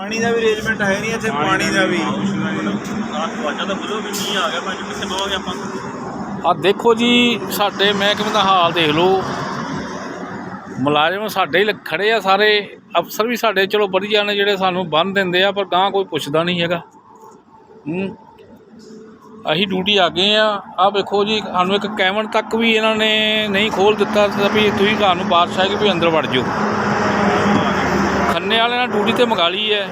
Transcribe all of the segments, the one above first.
ਪਾਣੀ ਦਾ ਵੀ ਅਰੇਂਜਮੈਂਟ ਹੈ ਨਹੀਂ ਇੱਥੇ ਪਾਣੀ ਦਾ ਵੀ ਦਰਵਾਜ਼ਾ ਤਾਂ ਖੁੱਲੋ ਵੀ ਨਹੀਂ ਆ ਗਿਆ ਭਾਜੀ ਕਿੱਥੇ ਬਵਾਂਗੇ ਆਪਾਂ? ਆ ਦੇਖੋ ਜੀ ਸਾਡੇ ਮਹਿਕਮੇ ਦਾ ਹਾਲ ਦੇਖ ਲਓ। ਮੁਲਾਜ਼ਮ ਸਾਡੇ ਹੀ ਖੜੇ ਆ ਸਾਰੇ। ਅਫਸਰ ਵੀ ਸਾਡੇ ਚਲੋ ਵਧੀਆ ਨੇ ਜਿਹੜੇ ਸਾਨੂੰ ਬੰਨ ਦਿੰਦੇ ਆ ਪਰ ਗਾਂ ਕੋਈ ਪੁੱਛਦਾ ਨਹੀਂ ਹੈਗਾ। ਹੂੰ। ਅਸੀਂ ਡਿਊਟੀ ਆ ਗਏ ਆ। ਆ ਵੇਖੋ ਜੀ ਸਾਨੂੰ ਇੱਕ ਕੈਮਨ ਤੱਕ ਵੀ ਇਹਨਾਂ ਨੇ ਨਹੀਂ ਖੋਲ ਦਿੱਤਾ ਵੀ ਤੁਸੀਂ ਘਰ ਨੂੰ ਬਾਰਿਸ਼ ਆਏਗੀ ਵੀ ਅੰਦਰ ਵੜ ਜਾਓ। ਖੰਨੇ ਵਾਲਿਆਂ ਨੇ ਡਿਊਟੀ ਤੇ ਮੰਗਾ ਲਈ ਹੈ।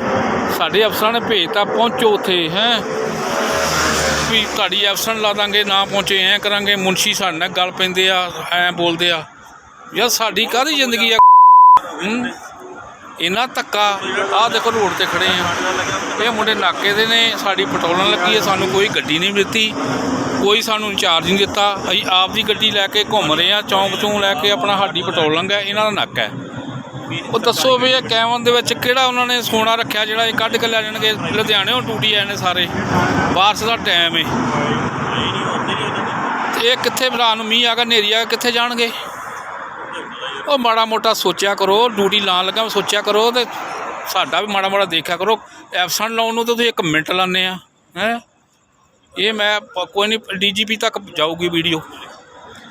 ਸਾਡੇ ਅਫਸਰਾਂ ਨੇ ਭੇਜਤਾ, ਪਹੁੰਚੋ ਉੱਥੇ, ਹੈ। ਵੀ ਤੁਹਾਡੀ ਐਬਸੈਂਟ ਲਾ ਦਾਂਗੇ, ਨਾ ਪਹੁੰਚੇ, ਐ ਕਰਾਂਗੇ। ਮੁਨਸ਼ੀ ਸਾਡੇ ਨਾਲ ਗੱਲ ਪੈਂਦੇ ਆ, ਐ ਬੋਲਦੇ ਆ। ਯਾਰ ਸਾਡੀ ਕਾਹਦੀ ਜ਼ਿੰਦਗੀ ਆ? ਇਹਨਾਂ ਧੱਕਾ, ਆਹ ਦੇਖੋ ਰੋਡ ਤੇ ਖੜੇ ਆ। ਇਹ ਮੁੰਡੇ ਨਾਕੇ ਦੇ ਨੇ, ਸਾਡੀ ਪਟੋਲਣ ਲੱਗੀ ਹੈ ਸਾਨੂੰ ਕੋਈ ਗੱਡੀ ਨਹੀਂ ਦਿੱਤੀ। ਕੋਈ ਸਾਨੂੰ ਇੰਚਾਰਜ ਨਹੀਂ ਦਿੱਤਾ। ਅਸੀਂ ਆਪ ਦੀ ਗੱਡੀ ਲੈ ਕੇ ਘੁੰਮ ਰਹੇ ਆ ਚੌਂਕ ਚੋਂ ਲੈ ਕੇ ਆਪਣਾ ਸਾਡੀ ਪਟੋਲਣ ਹੈ ਇਹਨਾਂ ਦਾ ਨੱਕ ਹੈ। ਉਹ ਦੱਸੋ ਵੀ ਇਹ ਕੈਮਨ ਦੇ ਵਿੱਚ ਕਿਹੜਾ ਉਹਨਾਂ ਨੇ ਸੋਨਾ ਰੱਖਿਆ ਜਿਹੜਾ ਇਹ ਕੱਢ ਕੇ ਲੈ ਜਾਣਗੇ? ਲੁਧਿਆਣੇੋਂ ਟੂਟੀ ਆਏ ਨੇ ਸਾਰੇ। ਬਾਰਿਸ਼ ਦਾ ਟਾਈਮ ਏ। ਤੇ ਇਹ ਕਿੱਥੇ ਰਾਤ ਨੂੰ ਮੀਂਹ ਆ ਗਿਆ ਹਨੇਰੀ ਆ ਗਿਆ ਕਿੱਥੇ ਜਾਣਗੇ? ਉਹ ਮਾੜਾ ਮੋਟਾ ਸੋਚਿਆ ਕਰੋ, ਡਿਊਟੀ ਲਾਉਣ ਲੱਗਾ ਸੋਚਿਆ ਕਰੋ ਤੇ ਸਾਡਾ ਵੀ ਮਾੜਾ ਮੋਟਾ ਦੇਖਿਆ ਕਰੋ। ਐਬਸੈਂਟ ਲਾਉਣ ਨੂੰ ਤਾਂ ਤੁਸੀਂ 1 ਮਿੰਟ ਲਾਉਂਦੇ ਆ, ਹੈ? ਇਹ ਮੈਂ ਕੋਈ ਨਹੀਂ, ਡੀਜੀਪੀ ਤੱਕ ਜਾਊਗੀ ਵੀਡੀਓ।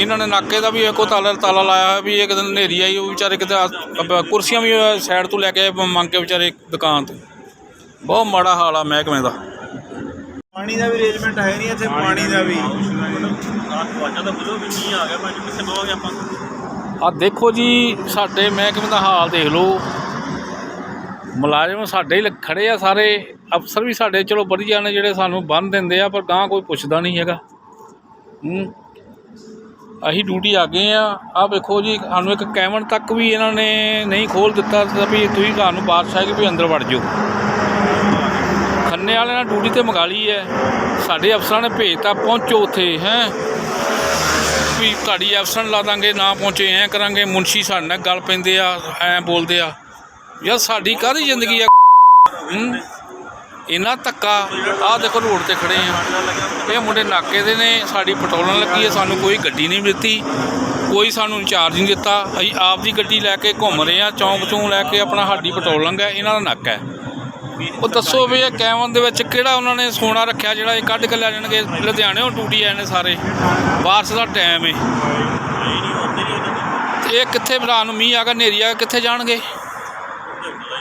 ਇਹਨਾਂ ਨੇ ਨਾਕੇ ਦਾ ਵੀ ਇੱਕੋ ਤਾਲਾ ਤਾਲਾ ਲਾਇਆ ਹੋਇਆ ਵੀ ਇੱਕ ਦਿਨ ਹਨੇਰੀ ਆਈ ਉਹ ਵਿਚਾਰੇ ਕਿਤੇ ਆ- ਕੁਰਸੀਆਂ ਵੀ ਸਾਈਡ ਤੋਂ ਲੈ ਕੇ ਮੰਗ ਕੇ ਵਿਚਾਰੇ ਦੁਕਾਨ ਤੋਂ। ਬਹੁਤ ਮਾੜਾ ਹਾਲ ਆ ਮਹਿਕਮੇ ਦਾ। ਪਾਣੀ ਦਾ ਵੀ ਅਰੇਂਜਮੈਂਟ ਹੈ ਨਹੀਂ ਇੱਥੇ ਪਾਣੀ ਦਾ ਵੀ। ਦਰਵਾਜ਼ਾ ਤਾਂ ਖੁੱਲੋ ਵੀ ਨਹੀਂ ਆ ਗਿਆ ਭਾਜੀ ਕਿੱਥੇ ਬਵਾਂਗੇ ਆਪਾਂ ਆ ਦੇਖੋ ਜੀ ਸਾਡੇ ਮਹਿਕਮੇ ਦਾ ਹਾਲ ਦੇਖ ਲਓ। ਮੁਲਾਜ਼ਮ ਸਾਡੇ ਹੀ ਲ- ਖੜੇ ਆ ਸਾਰੇ। ਅਫਸਰ ਵੀ ਸਾਡੇ ਚਲੋ ਵਧੀਆ ਨੇ ਜਿਹੜੇ ਸਾਨੂੰ ਬੰਨ ਦਿੰਦੇ ਆ ਪਰ ਗਾਂ ਕੋਈ ਪੁੱਛਦਾ ਨਹੀਂ ਹੈਗਾ। ਹੂੰ। ਅਸੀਂ ਡਿਊਟੀ ਆ ਗਏ ਆ। ਆ ਵੇਖੋ ਜੀ, ਸਾਨੂੰ ਇੱਕ ਕੈਮਨ ਤੱਕ ਵੀ ਇਹਨਾਂ ਨੇ ਨਹੀਂ ਖੋਲ ਦਿੱਤਾ ਸੀ ਵੀ ਤੁਸੀਂ ਘਰ ਨੂੰ ਬਾਰਿਸ਼ ਆਏਗੀ ਵੀ ਅੰਦਰ ਵੜ ਜਾਓ। ਖੰਨੇ ਵਾਲਿਆਂ ਨੇ ਡਿਊਟੀ ਤੇ ਮੰਗਾ ਲਈ ਹੈ। ਸਾਡੇ ਅਫਸਰਾਂ ਨੇ ਭੇਜਤਾ, ਪਹੁੰਚੋ ਉੱਥੇ, ਹੈ। ਵੀ ਤੁਹਾਡੀ ਐਬਸੈਂਟ ਲਾ ਦਾਂਗੇ, ਨਾ ਪਹੁੰਚੇ, ਐ ਕਰਾਂਗੇ, ਮੁਨਸ਼ੀ ਸਾਡੇ ਨਾਲ ਗੱਲ ਪੈਂਦੇ ਆ, ਐ ਬੋਲਦੇ ਆ। ਯਾਰ ਸਾਡੀ ਕਾਹਦੀ ਜ਼ਿੰਦਗੀ ਆ? ਇਹਨਾਂ ਧੱਕਾ, ਆਹ ਦੇਖੋ ਰੋਡ ਤੇ ਖੜੇ ਆ। ਇਹ ਮੁੰਡੇ ਨਾਕੇ ਦੇ ਨੇ, ਸਾਡੀ ਪਟੋਲਣ ਲੱਗੀ ਹੈ ਸਾਨੂੰ ਕੋਈ ਗੱਡੀ ਨਹੀਂ ਦਿੱਤੀ ਕੋਈ ਸਾਨੂੰ ਚਾਰਜ ਨਹੀਂ ਦਿੱਤਾ। ਅਸੀਂ ਆਪ ਦੀ ਗੱਡੀ ਲੈ ਕੇ ਘੁੰਮ ਰਹੇ ਆ, ਚੌਂਕ ਚੋਂ ਲੈ ਕੇ ਆਪਣਾ ਸਾਡੀ ਪਟੋਲਣ ਹੈ, ਇਹਨਾਂ ਦਾ ਨੱਕ ਹੈ। ਉਹ ਦੱਸੋ ਵੀ ਇਹ ਕੈਮਨ ਦੇ ਵਿੱਚ ਕਿਹੜਾ ਉਹਨਾਂ ਨੇ ਸੋਨਾ ਰੱਖਿਆ, ਜਿਹੜਾ ਇਹ ਕੱਢ ਕੇ ਲੈ ਜਾਣਗੇ? ਲੁਧਿਆਣੇ ਉਹ ਟੂਟੀ ਆਏ ਨੇ ਸਾਰੇ। ਬਾਰਿਸ਼ ਦਾ ਟਾਈਮ ਏ। ਤੇ ਇਹ ਕਿੱਥੇ, ਰਾਤ ਨੂੰ ਮੀਂਹ ਆ ਕੇ ਹਨੇਰੀ ਆ ਗਿਆ, ਕਿੱਥੇ ਜਾਣਗੇ?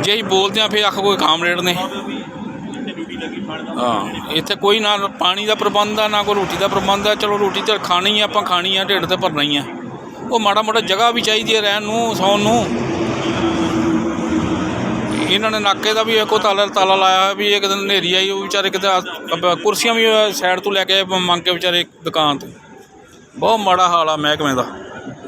ਜੇ ਅਸੀਂ ਬੋਲਦੇ ਆ ਫਿਰ ਆਖ ਕੋਈ ਕਾਮਰੇਡ ਨੇ। ਹਾਂ, ਇੱਥੇ ਕੋਈ ਨਾ ਪਾਣੀ ਦਾ ਪ੍ਰਬੰਧ ਆ, ਨਾ ਕੋਈ ਰੋਟੀ ਦਾ ਪ੍ਰਬੰਧ ਆ। ਚਲੋ ਰੋਟੀ ਤਾਂ ਖਾਣੀ ਆ, ਆਪਾਂ ਖਾਣੀ ਆ, ਢਿੱਡ ਤੇ ਭਰਨਾ ਹੀ ਆ। ਉਹ ਮਾੜਾ ਮੋਟਾ ਜਗ੍ਹਾ ਵੀ ਚਾਹੀਦੀ ਹੈ ਰਹਿਣ ਨੂੰ, ਸੌਣ ਨੂੰ। ਇਹਨਾਂ ਨੇ ਨਾਕੇ ਦਾ ਵੀ ਇੱਕੋ ਤਾਲਾ ਤਾਲਾ ਲਾਇਆ ਹੋਇਆ, ਵੀ ਇੱਕ ਦਿਨ ਹਨੇਰੀ ਆਈ, ਉਹ ਵਿਚਾਰੇ ਕਿਤੇ ਆ- ਕੁਰਸੀਆਂ ਵੀ ਸਾਈਡ ਤੋਂ ਲੈ ਕੇ ਮੰਗ ਕੇ ਵਿਚਾਰੇ ਦੁਕਾਨ ਤੋਂ। ਬਹੁਤ ਮਾੜਾ ਹਾਲ ਆ ਮਹਿਕਮੇ ਦਾ।